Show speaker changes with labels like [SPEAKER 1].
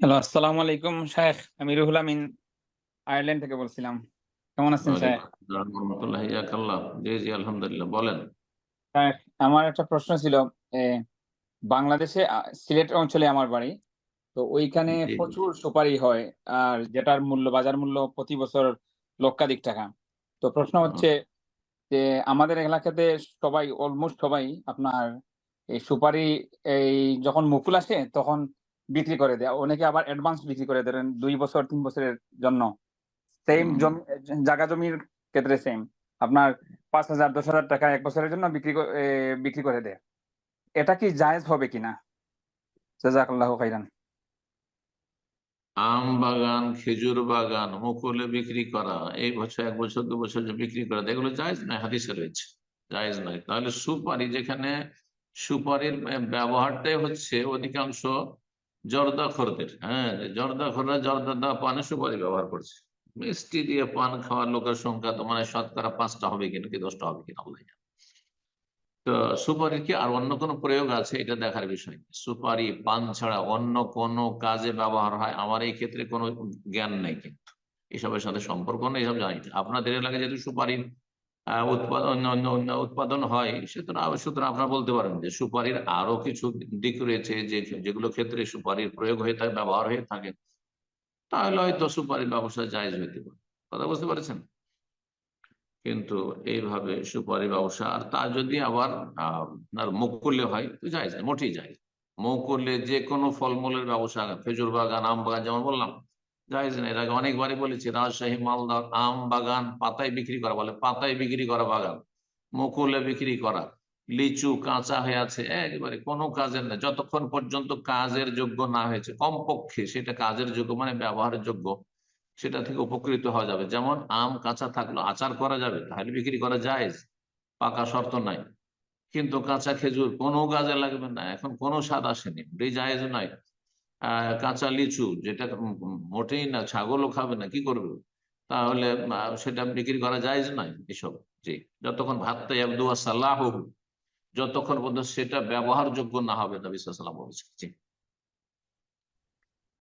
[SPEAKER 1] Hello আসসালামু আলাইকুম শেখ আমি রুহুল আমিন আয়ারল্যান্ড থেকে বলছিলাম। কেমন আছেন শেখ
[SPEAKER 2] রহমতুল্লাহ ইয়াকাল্লাহ। জি জি আলহামদুলিল্লাহ বলেন।
[SPEAKER 1] আমার একটা প্রশ্ন ছিল বাংলাদেশে সিলেট অঞ্চলে আমার বাড়ি তো ওইখানে প্রচুর সুপারি হয় আর যেটার মূল্য বাজার মূল্য প্রতি বছর লক্ষাধিক টাকা। তো প্রশ্ন হচ্ছে যে আমাদের এলাকাতে সবাই অলমোস্ট সবাই আপনার এই সুপারি এই যখন মুকুল আসে তখন বিক্রি করে দেয়। অনেকে আবার অ্যাডভান্স বিক্রি করে দেন দুই বছর তিন বছরের জন্য। সেম জমি জায়গা জমির ক্ষেত্রে সেম আপনার পাঁচ হাজার দশ হাজার টাকা এক বছরের জন্য বিক্রি বিক্রি করে দেয়। এটা কি জায়েজ হবে কিনা জাজাকাল্লাহ খাইরান।
[SPEAKER 2] আম বাগান খেজুর বাগান মুকুলে বিক্রি করা এই বছর এক বছর দু বছর যে বিক্রি করা এগুলো জায়েজ নয় হাদিসে রয়েছে। জায়েজ নয়। তাহলে সুপারি যেখানে সুপারির ব্যবহারটাই হচ্ছে অধিকাংশ জর্দাখোরদের হ্যাঁ জর্দাখোররা জর্দা পানে সুপারি ব্যবহার করছে। মিষ্টি দিয়ে পান খাওয়ার লোকের সংখ্যা তো মানে শতকরা পাঁচটা হবে কিনা কি দশটা হবে কিনা জানে। তো সুপারির কি আর অন্য কোনো প্রয়োগ আছে? এটা দেখার বিষয়। সুপারি পান ছাড়া অন্য কোনো কাজে ব্যবহার হয়? আমার এই ক্ষেত্রে কোনো জ্ঞান নেই কিন্তু। এসবের সাথে সম্পর্ক নেই, এসব জানি। আপনাদের এলাকায় যেহেতু সুপারির উৎপাদন অন্য উৎপাদন হয়। সুতরাং সুতরাং আপনারা বলতে পারেন যে সুপারির আরও কিছু দিক রয়েছে যে, যেগুলো ক্ষেত্রে সুপারির প্রয়োগ হয়ে থাকে, ব্যবহার হয়ে থাকে। তাহলে হয়তো সুপারির ব্যবসা জায়জ হইতে পারে। কথা বুঝতে পারছেন? কিন্তু এইভাবে সুপারি ব্যবসা আর তা যদি আবার আপনার মুকুলে হয়, তো যায় মোটেই যায় মুকুলে যে কোনো ফলমূলের ব্যবসা খেজুর বাগান, আম বাগান, যেমন বললাম জায়েজ না এর অনেকবারই বলেছি, রাজশাহী, মালদা আম বাগান পাতায় বিক্রি করা বলে, পাতায় বিক্রি করা বাগান, মুকুলে বিক্রি করা, লিচু কাঁচা হয়ে আছে, একেবারে কোনো কাজের না, যতক্ষণ পর্যন্ত কাজের যোগ্য না হয়েছে, কমপক্ষে সেটা কাজের যোগ্য মানে ব্যবহারের যোগ্য, সেটা থেকে উপকৃত হওয়া যাবে। যেমন আম কাঁচা থাকল, আচার করা যাবে, তাহলে বিক্রি করা যায় পাকা শর্ত নাই। কিন্তু কাঁচা খেজুর কোনো কাজে লাগবে না, এখন কোনো স্বাদ আসেনি ওটাই জায়েজ নয়। কাঁচা লিচু, যেটা মোটেই না, ছাগলও খাবে না, কি করবে? তাহলে সেটা বিক্রি করা যায় নয় এসব? জি, যতক্ষণ ভাতটা আব্দু সাল্লাহ যতক্ষণ পর্যন্ত সেটা ব্যবহারযোগ্য না হবে, নবী সাল্লাম বলেছে জি।